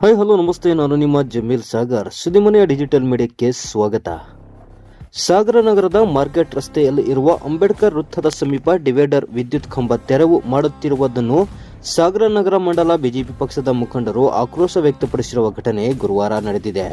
Hi hello ನಮಸ್ತೆ. ನಾನು ನಿಮ್ಮ ಜಮೀಲ್ ಸಾಗರ್. ಸುದಿಮನೆಯ ಡಿಜಿಟಲ್ ಮೀಡಿಯಾಕ್ಕೆ ಸ್ವಾಗತ. ಸಾಗರ ನಗರದ ಮಾರ್ಕೆಟ್ ರಸ್ತೆಯಲ್ಲಿ ಇರುವ ಅಂಬೇಡ್ಕರ್ ವೃತ್ತದ ಸಮೀಪ ಡಿವೈಡರ್ ವಿದ್ಯುತ್ ಕಂಬ ತೆರವು ಮಾಡುತ್ತಿರುವುದನ್ನು ಸಾಗರ ನಗರ ಮಂಡಲ ಬಿಜೆಪಿ ಪಕ್ಷದ ಮುಖಂಡರು ಆಕ್ರೋಶ ವ್ಯಕ್ತಪಡಿಸಿರುವ ಘಟನೆ ಗುರುವಾರ ನಡೆದಿದೆ.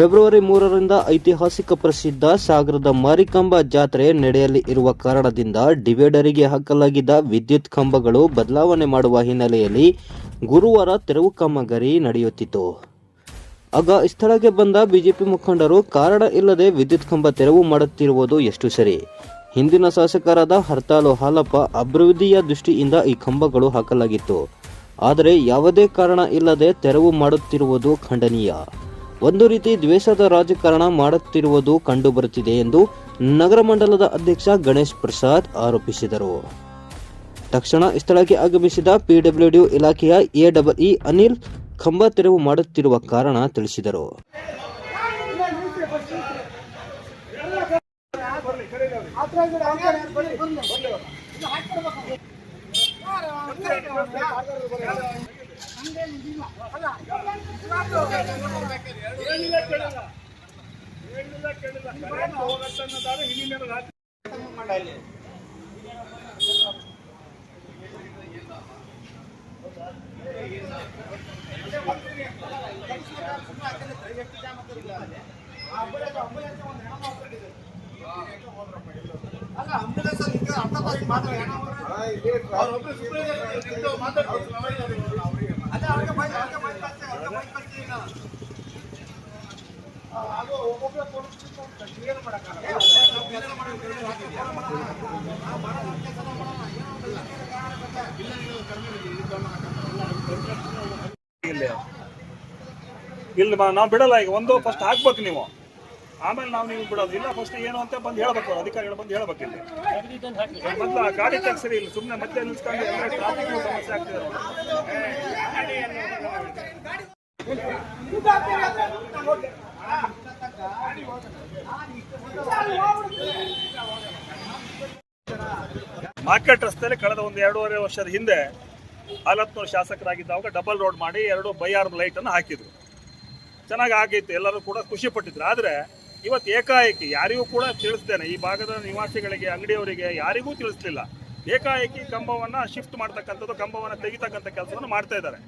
ಫೆಬ್ರವರಿ ಮೂರರಿಂದ ಐತಿಹಾಸಿಕ ಪ್ರಸಿದ್ಧ ಸಾಗರದ ಮಾರಿಕಾಂಬಾ ಜಾತ್ರೆ ನಡೆಯಲಿ ಇರುವ ಕಾರಣದಿಂದ ಡಿವೈಡರಿಗೆ ಹಾಕಲಾಗಿದ್ದ ವಿದ್ಯುತ್ ಕಂಬಗಳು ಬದಲಾವಣೆ ಮಾಡುವ ಹಿನ್ನೆಲೆಯಲ್ಲಿ ಗುರುವಾರ ತೆರವು ಕಾಮಗಾರಿ ನಡೆಯುತ್ತಿತ್ತು. ಆಗ ಸ್ಥಳಕ್ಕೆ ಬಂದ ಬಿಜೆಪಿ ಮುಖಂಡರು, ಕಾರಣ ಇಲ್ಲದೆ ವಿದ್ಯುತ್ ಕಂಬ ತೆರವು ಮಾಡುತ್ತಿರುವುದು ಎಷ್ಟು ಸರಿ? ಹಿಂದಿನ ಶಾಸಕರಾದ ಹರ್ತಾಲು ಹಾಲಪ್ಪ ಅಭಿವೃದ್ಧಿಯ ದೃಷ್ಟಿಯಿಂದ ಈ ಕಂಬಗಳು ಹಾಕಲಾಗಿತ್ತು. ಆದರೆ ಯಾವುದೇ ಕಾರಣ ಇಲ್ಲದೆ ತೆರವು ಮಾಡುತ್ತಿರುವುದು ಖಂಡನೀಯ. ಒಂದು ರೀತಿ ದ್ವೇಷದ ರಾಜಕಾರಣ ಮಾಡುತ್ತಿರುವುದು ಕಂಡುಬರುತ್ತಿದೆ ಎಂದು ನಗರ ಮಂಡಲದ ಅಧ್ಯಕ್ಷ ಗಣೇಶ್ ಪ್ರಸಾದ್ ಆರೋಪಿಸಿದರು ತಕ್ಷಣ ಸ್ಥಳಕ್ಕೆ ಆಗಮಿಸಿದ ಪಿಡಬ್ಲ್ಯೂಡಿ ಇಲಾಖೆಯ ಎಡಬ್ಲ್ಇ ಅನಿಲ್ ಕಂಬ ತೆರವು ಮಾಡುತ್ತಿರುವ ಕಾರಣ ತಿಳಿಸಿದರು ನಿಲ್ಸಿ, ಬಸ್ ನಿಲ್ಸಿ. ಎಲ್ಲ ಕಡೆ- ಆ ಕಡೆ ಈ ಕಡೆ, ಅಲ್ಲ ಕಡೆ ಬರ್ಲಿ, ಬರ್ಲಿ. ಇದು ಹಾಕ್ಕೊಡ್ಬೇಕು. ಯಾರು? ಇಲ್ಲಿ ನಾವು ಬಿಡಲ್ಲ, ಈಗ ಒಂದು ಫಸ್ಟ್ ಹಾಕ್ಬೇಕು ನೀವು. ಆಮೇಲೆ ನಾವು ನೀವು ಬಿಡೋದು. ಇಲ್ಲ ಫಸ್ಟ್ ಏನು ಅಂತ ಬಂದು ಹೇಳ್ಬೇಕು, ಅಧಿಕಾರಿಗಳು ಬಂದು ಹೇಳ್ಬೇಕು ಇಲ್ಲಿ. ಮೊದಲು ಗಾಡಿ ಸರಿ ಇಲ್ಲಿ ಸುಮ್ಮನೆ ಮತ್ತೆ ನಿಲ್ಸ್ಕೊಂಡು ಟ್ರಾಫಿಕ್ ಸಮಸ್ಯೆ ಆಗ್ತಿದೆ. ಮಾರ್ಕೆಟ್ ರಸ್ತೆಯಲ್ಲಿ ಕಳೆದ ಒಂದು ಎರಡೂವರೆ ವರ್ಷದ ಹಿಂದೆ ಹಾಲತ್ನೂರು ಶಾಸಕರಾಗಿದ್ದಾವಾಗ ಡಬಲ್ ರೋಡ್ ಮಾಡಿ ಎರಡು ಬೈಆರ್ ಲೈಟ್ ಅನ್ನು ಹಾಕಿದ್ರು. ಚೆನ್ನಾಗಿ ಆಗಿತ್ತು, ಎಲ್ಲರೂ ಕೂಡ ಖುಷಿ ಪಟ್ಟಿದ್ರು. ಆದರೆ ಇವತ್ತು ಏಕಾಏಕಿ ಯಾರಿಗೂ ಕೂಡ ತಿಳಿಸ್ತೇನೆ ಈ ಭಾಗದ ನಿವಾಸಿಗಳಿಗೆ, ಅಂಗಡಿಯವರಿಗೆ ಯಾರಿಗೂ ತಿಳಿಸ್ಲಿಲ್ಲ. ಏಕಾಏಕಿ ಕಂಬವನ್ನು ಶಿಫ್ಟ್ ಮಾಡ್ತಕ್ಕಂಥದ್ದು, ಕಂಬವನ್ನು ತೆಗಿತಕ್ಕಂಥ ಕೆಲಸವನ್ನು ಮಾಡ್ತಾ ಇದ್ದಾರೆ.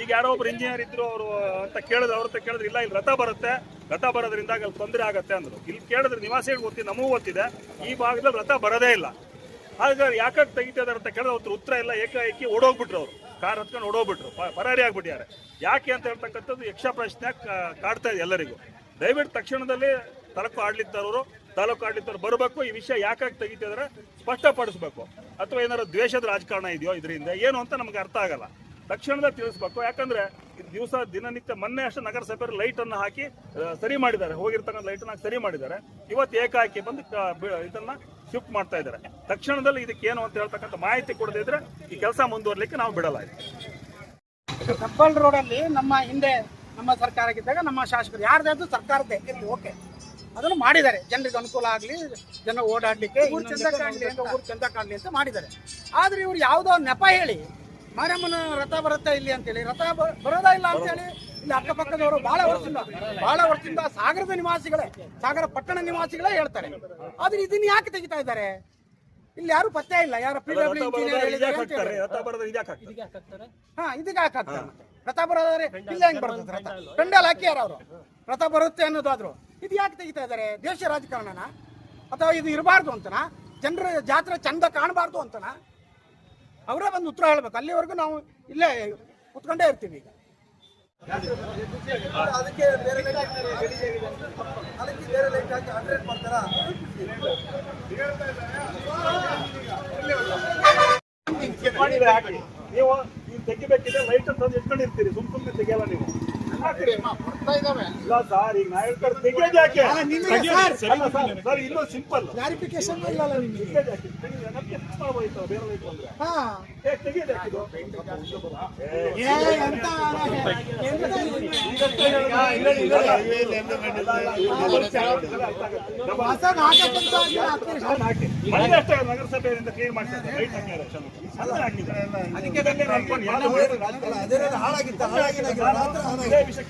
ಈಗ ಯಾರೋ ಒಬ್ರು ಇಂಜಿನಿಯರ್ ಇದ್ರು ಅವರು ಅಂತ ಕೇಳಿದ್ರೆ ಅವ್ರ ಹತ್ರ ಕೇಳಿದ್ರೆ, ಇಲ್ಲ, ಇಲ್ಲಿ ರಥ ಬರುತ್ತೆ. ರಥ ಬರೋದ್ರಿಂದ ಅಲ್ಲಿ ತೊಂದರೆ ಆಗುತ್ತೆ ಅಂದರು. ಇಲ್ಲಿ ಕೇಳಿದ್ರೆ ನಿವಾಸಿಗಳು ಗೊತ್ತಿದೆ ನಮಗೂ ಗೊತ್ತಿದೆ, ಈ ಭಾಗದಲ್ಲಿ ರಥ ಬರೋದೇ ಇಲ್ಲ. ಹಾಗಾದ್ರೆ ಯಾಕಾಗಿ ತೆಗಿತಾ ಅಂತ ಕೇಳಿದ್ರೆ ಅವ್ರ ಉತ್ತರ ಎಲ್ಲ ಏಕಾಏಕಿ ಓಡೋಗ್ಬಿಟ್ರು ಅವರು. ಕಾರ್ ಹತ್ಕೊಂಡು ಓಡೋಗ್ಬಿಟ್ರು. ಪರಾರಿ ಆಗ್ಬಿಟ್ಟಿದ್ದಾರೆ. ಯಾಕೆ ಅಂತ ಹೇಳ್ತಕ್ಕಂಥದ್ದು ಯಕ್ಷ ಪ್ರಶ್ನೆ ಕಾಡ್ತಾ ಇದೆ ಎಲ್ಲರಿಗೂ. ದಯವಿಟ್ಟು ತಕ್ಷಣದಲ್ಲಿ ತಾಲೂಕು ಆಡಳಿತದವರು ತಾಲೂಕು ಆಡಳಿತರು ಬರಬೇಕು. ಈ ವಿಷಯ ಯಾಕಾಗಿ ತೆಗಿತಿದ್ರೆ ಸ್ಪಷ್ಟಪಡಿಸ್ಬೇಕು. ಅಥವಾ ಏನಾದ್ರು ದ್ವೇಷದ ರಾಜಕಾರಣ ಇದೆಯೋ ಇದರಿಂದ ಏನು ಅಂತ ನಮ್ಗೆ ಅರ್ಥ ಆಗಲ್ಲ. ತಕ್ಷಣದ ತಿಳಿಸ್ಬೇಕು. ಯಾಕಂದ್ರೆ ದಿವಸ ದಿನನಿತ್ಯ ಮೊನ್ನೆ ಅಷ್ಟು ನಗರಸಭೆಯವರು ಲೈಟ್ ಅನ್ನು ಹಾಕಿ ಸರಿ ಮಾಡಿದ್ದಾರೆ. ಹೋಗಿರ್ತಕ್ಕಂಥ ಲೈಟ್ ಅನ್ನು ಸರಿ ಮಾಡಿದ್ದಾರೆ. ಇವತ್ತು ಏಕಾಕಿ ಬಂದು ಇದನ್ನ ಶಿಫ್ಟ್ ಮಾಡ್ತಾ ಇದ್ದಾರೆ. ತಕ್ಷಣದಲ್ಲಿ ಇದಕ್ಕೆ ಏನು ಅಂತ ಹೇಳ್ತಕ್ಕಂಥ ಮಾಹಿತಿ ಕೊಡದೇ ಇದ್ರೆ ಈ ಕೆಲಸ ಮುಂದುವರ್ಲಿಕ್ಕೆ ನಾವು ಬಿಡಲ್ಲ ಕಬ್ಬಲ್ ರೋಡಲ್ಲಿ ನಮ್ಮ ಹಿಂದೆ ನಮ್ಮ ಸರ್ಕಾರ ಇದ್ದಾಗ ನಮ್ಮ ಶಾಸಕರು ಯಾರ್ದಾದ್ರು ಸರ್ಕಾರದ್ದೇ ಇರಲಿ ಓಕೆ. ಅದನ್ನು ಮಾಡಿದ್ದಾರೆ. ಜನರಿಗೆ ಅನುಕೂಲ ಆಗಲಿ ಜನ ಓಡಾಡಲಿಕ್ಕೆ ಊರು ಚಂದ ಕಾಣಲಿ ಅಂತ ಊರು ಚಂದ ಕಾಣಲಿ ಅಂತ ಮಾಡಿದ್ದಾರೆ. ಆದರೆ ಇವರು ಯಾವುದೋ ನೆಪ ಹೇಳಿ ಮಾರಮ್ಮನ ರಥ ಬರುತ್ತೆ ಇಲ್ಲಿ ಅಂತೇಳಿ ರಥ ಬರೋದಾ ಇಲ್ಲ ಅಂತೇಳಿ ಇಲ್ಲಿ ಅಕ್ಕಪಕ್ಕದವರು ಬಹಳ ವರ್ಷದಿಂದ ಬಹಳ ವರ್ಷದಿಂದ ಸಾಗರದ ನಿವಾಸಿಗಳೇ ಸಾಗರ ಪಟ್ಟಣ ನಿವಾಸಿಗಳೇ ಹೇಳ್ತಾರೆ. ಆದ್ರೆ ಇದನ್ನ ಯಾಕೆ ತೆಗಿತಾ ಇದ್ದಾರೆ? ಇಲ್ಲಿ ಯಾರು ಪತ್ತೆ ಇಲ್ಲ ಯಾರು ಪಿ ಡಬ್ಲ್ಯೂ ಹಾ ಇದಕ್ಕೆ. ರಥ ಬರೋದಾದ್ರೆ ಇಲ್ಲ ಹೆಂಗ್ ಬರ್ತದೆ? ರಥ ಹಾಕಿ. ಹಾಕ್ಯಾರ ಅವರು. ರಥ ಬರುತ್ತೆ ಅನ್ನೋದಾದ್ರು. ಇದು ಯಾಕೆ ತೆಗಿತಾ ಇದ್ದಾರೆ? ದೇಶ ರಾಜಕಾರಣನ? ಅಥವಾ ಇದು ಇರಬಾರ್ದು ಅಂತನಾ? ಜನರ ಜಾತ್ರೆ ಚಂದ ಕಾಣಬಾರ್ದು ಅಂತನಾ? ಅವರೇ ಬಂದು ಉತ್ತರ ಹೇಳ್ಬೇಕು. ಅಲ್ಲಿವರೆಗೂ ನಾವು ಇಲ್ಲೇ ಕುತ್ಕೊಂಡೇ ಇರ್ತೀವಿ ಈಗ. ಅದಕ್ಕೆ ಬೇರೆ ಹಾಕ್ತಾರೆ ಅದಕ್ಕೆ ಬೇರೆ ಹಾಕಿ ಹಂಡ್ರೆಡ್ ಮಾಡ್ತಾರಾ? ನೀವು ನೀವು ತೆಗಿಬೇಕಿದ್ರೆ ಲೈಟ್ ತಂದು ಇಟ್ಕೊಂಡಿರ್ತೀರಿ ಸುಮ್ ಸುಮ್ಮನೆ ತೆಗಿಯಲ್ಲ ನೀವು. ಹಾಕ್ರಿ. ಇಲ್ಲ ಸರ್ ಈಗ ನಾ ಹೇಳ್ತಾರೆ ತೆಗಿಯೋದು ಯಾಕೆ? ಸರ್, ಇನ್ನೂ ಸಿಂಪಲ್ ಕ್ಲಾರಿಫಿಕೇಶನ್ ಇಲ್ಲ ನಿಮಗೆ. ಬೇರೆ ಲೈಟ್ ಬಂದ್ರೆ ಹಾ ಏ, ತೆಗೀರಿ ಹಾಕಿದ್ದು. ನಗರಸಭೆಯಿಂದ ಕ್ಲೀನ್ ಮಾಡ್ತಾರೆ ಲೈಟ್ ಹಾಕಿದ್ದಾರೆ ಅಂದ್ರೆ ಹಾಕಿದ್ದಾರೆ ಅದಕ್ಕೆ ಹಾಳಾಗಿತ್ತು ಹಾಳಾಗಿಲ್ಲ